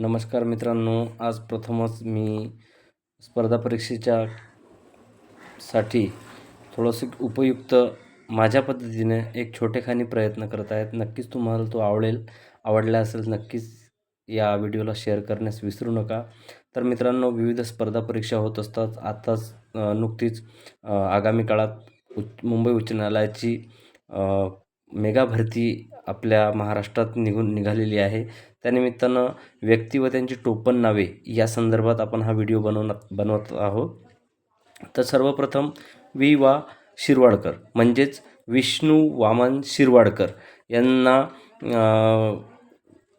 नमस्कार मित्रांनो आज प्रथमच मी स्पर्धा परीक्षेच्या साठी थोडंसं उपयुक्त माझ्या पद्धतीने एक छोटेखानी प्रयत्न करत आहेत. नक्कीच तुम्हाला तो आवडेल आवडला असेल नक्कीच या व्हिडिओला शेअर करण्यास विसरू नका. तर मित्रांनो विविध स्पर्धा परीक्षा होत असतात. आताच नुकतीच आगामी काळात उच्च मुंबई उच्च न्यायालयाची मेगा भरती आपल्या महाराष्ट्रात निघून निघालेली आहे. त्यानिमित्तानं व्यक्ती व त्यांची टोपण नावे या संदर्भात आपण हा व्हिडिओ बनवणार बनवत आहोत. तर सर्वप्रथम वि वा शिरवाडकर म्हणजेच विष्णू वामन शिरवाडकर यांना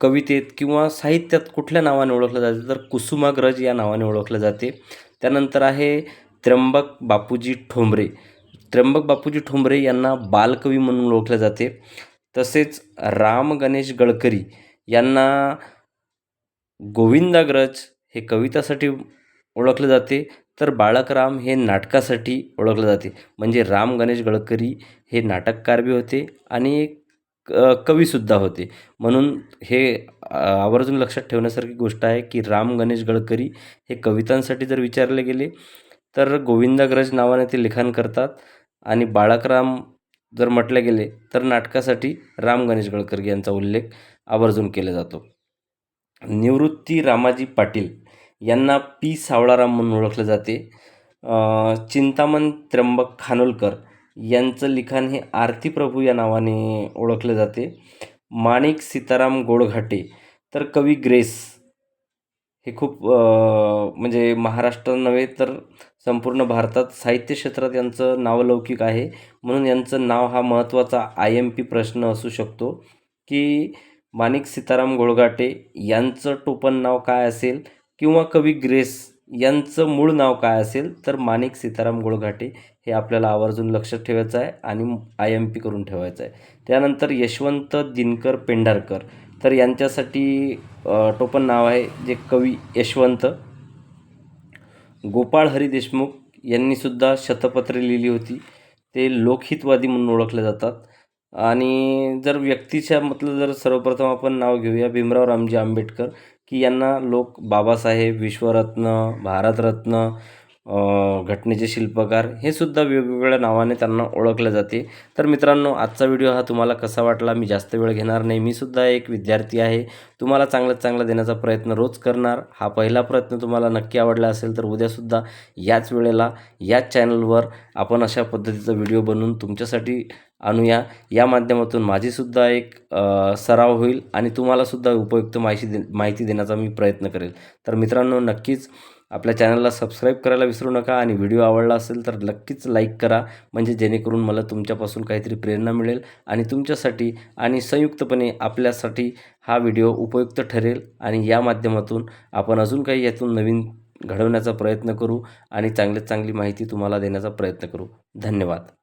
कवितेत किंवा साहित्यात कुठल्या नावाने ओळखलं जाते? तर कुसुमाग्रज या नावाने ओळखलं जाते. त्यानंतर आहे त्र्यंबक बापूजी ठोंबरे. त्र्यंबक बापूजी ठोंबरे यांना बालकवी म्हणून ओळखले जाते. तसेच राम गणेश गडकरी यांना गोविंदाग्रज हे कवितासाठी ओळखले जाते तर बाळकराम हे नाटकासाठी ओळखले जाते. म्हणजे राम गणेश गडकरी हे नाटककार बी होते आणि क कवीसुद्धा होते. म्हणून हे आवर्जून लक्षात ठेवण्यासारखी गोष्ट आहे की राम गणेश गडकरी हे कवितांसाठी जर विचारले गेले तर गोविंदाग्रज नावाने ते लिखाण करतात आणि बाळकराम जर म्हटले गेले तर नाटकासाठी राम गणेश गडकरी यांचा उल्लेख आवर्जून केला जातो. निवृत्ती रामाजी पाटील यांना पी. सावळाराम म्हणून ओळखले जाते. चिंतामण त्र्यंबक खानोलकर यांचं लिखाण हे आरती प्रभू या नावाने ओळखले जाते. माणिक सीताराम गोडघाटे तर कवी ग्रेस हे खूप म्हणजे महाराष्ट्र नव्हे तर संपूर्ण भारतात साहित्य क्षेत्रात यांचं नावलौकिक आहे. म्हणून यांचं नाव हा महत्त्वाचा आय एम पी प्रश्न असू शकतो की माणिक सीताराम गोळगाटे यांचं टोपण नाव काय असेल किंवा कवी ग्रेस यांचं मूळ नाव काय असेल तर माणिक सीताराम गोळघाटे हे आपल्याला आवर्जून लक्षात ठेवायचं आहे आणि आय एम पी करून ठेवायचं आहे. त्यानंतर यशवंत दिनकर पेंढारकर. तर यांच्यासाठी टोपण नाव आहे जे कवी यशवंत. गोपाळ हरी देशमुख यांनीसुद्धा शतपत्रे लिहिली होती. ते लोकहितवादी म्हणून ओळखले जातात. आणि जर व्यक्तीच्या म्हटलं जर सर्वप्रथम आपण नाव घेऊया भीमराव रामजी आंबेडकर की यांना लोक बाबासाहेब विश्वरत्न भारतरत्न घटनेचे शिल्पकार हे सुद्धा वेगवेगळ्या नावाने त्यांना ओळखले जाते. तर मित्रांनो आजचा व्हिडिओ हा तुम्हाला कसा वाटला? मी जास्त वेळ घेणार नाही. मी सुद्धा एक विद्यार्थी आहे. तुम्हाला चांगलं चांगलं देण्याचा प्रयत्न रोज करणार. हा पहिला प्रयत्न तुम्हाला नक्की आवडला असेल तर उद्यासुद्धा याच वेळेला याच चॅनलवर आपण अशा पद्धतीचा व्हिडिओ बनवून तुमच्यासाठी आणूया. या माध्यमातून माझीसुद्धा एक सराव होईल आणि तुम्हालासुद्धा उपयुक्त माहिती दे माहिती देण्याचा मी प्रयत्न करेल. तर मित्रांनो नक्कीच आपल्या चॅनलला सबस्क्राईब करायला विसरू नका आणि व्हिडिओ आवडला असेल तर नक्कीच लाईक करा. म्हणजे जेणेकरून मला तुमच्यापासून काहीतरी प्रेरणा मिळेल आणि तुमच्यासाठी आणि संयुक्तपणे आपल्यासाठी हा व्हिडिओ उपयुक्त ठरेल. आणि या माध्यमातून आपण अजून काही यातून नवीन घडवण्याचा प्रयत्न करू आणि चांगल्यात चांगली माहिती तुम्हाला देण्याचा प्रयत्न करू. धन्यवाद.